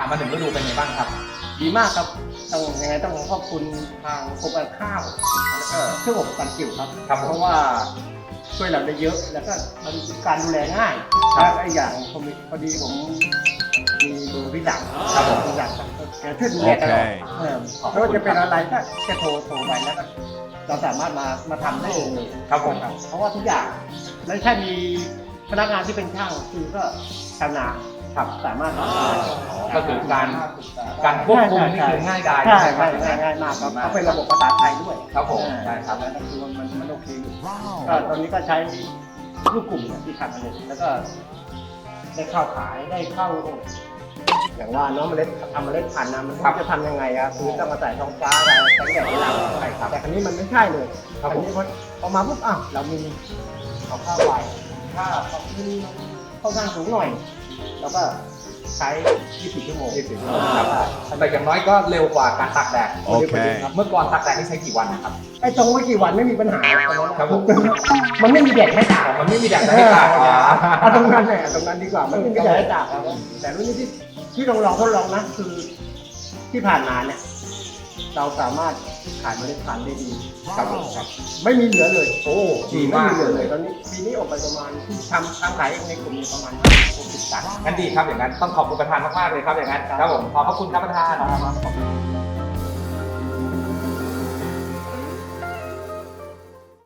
ผ่านมาหนึ่งฤดูเป็นไงบ้างครับ ดีมากครับ ต้องยังไงต้องขอบคุณทางกรมการข้าวแล้วก็เครื่องอบการกิ่วครับ ครับผมเพราะว่าช่วยเราได้เยอะ แล้วก็มันการดูแลง่ายครับแล้วก็อีกอย่างผมมีพอดีผมมีเบอร์พี่ดังครับผม พี่ดังครับแกช่วยดูแลตลอดโอเค เออไม่ว่าจะเป็นอะไรก็แค่โทรโทรไปแล้วก็เราสามารถมามาทำได้เองเลยครับผม เพราะว่าทุกอย่างไม่ใช่มีพนักงานที่เป็นช่างคือก็ชำนาญ ครับสามารถทำได้ก็คือการการควบคุมนี่คือง่ายดายใช่ไหมใช่ครับง่ายง่ายมากครับเขาเป็นระบบภาษาไทยด้วยครับผมอ่าใช่ครับแล้วก็คือมันมันโอเคอยู่ก็ตอนนี้ก็ใช้ลูกกลุ่มเนี่ยที่ทำกันเลยแล้วก็ได้เข้าขายได้เข้าอย่างว่าเนาะเมล็ดทำเมล็ดพันธุ์นะมันครับจะทำยังไงอะคือต้องมาใส่ท้องฟ้าอะไรแสงแดดหลังใช่ครับแต่ครั้นี้มันไม่ใช่เลยครับผมอันนี้พอพอมาปุ๊บอ้าวเรามีเอาข้าวไวถ้าเขาขึ้นเข้าข้างสูงหน่อย แล้วก็ใช้ 24 ชั่วโมง24ชั่วโมงครับแต่อย่างน้อยก็เร็วกว่าการตากแดดโอเคเมื่อก่อนตากแดดนี่ใช้กี่วันนะครับ ไอ้ตรงไม่กี่วันไม่มีปัญหาตรงนั้นครับผมมันไม่มีแดดให้ตากมันไม่มีแดดจะให้ตากอ๋อเอาตรงนั้นแหละตรงนั้นดีกว่ามันไม่มีแดดให้ตากครับแต่รุ่นนี้ที่ที่ลองลองทดลองนะคือที่ผ่านมาเนี่ย เราสามารถขายเมล็ดพันธุ์ได้ดีครับผมครับ ไม่มีเหลือเลย โอ้ดีมากไเหลือเลยตอนนี้ปีนี้ออกไปประมาณที่ทำทำขายเองในกลุ่มมีประมาณ60ตัน งั้นดีครับอย่างนั้นต้องขอบคุณประธานมากๆเลยครับอย่างนั้นครับผมขอบพระคุณครับประธานครับ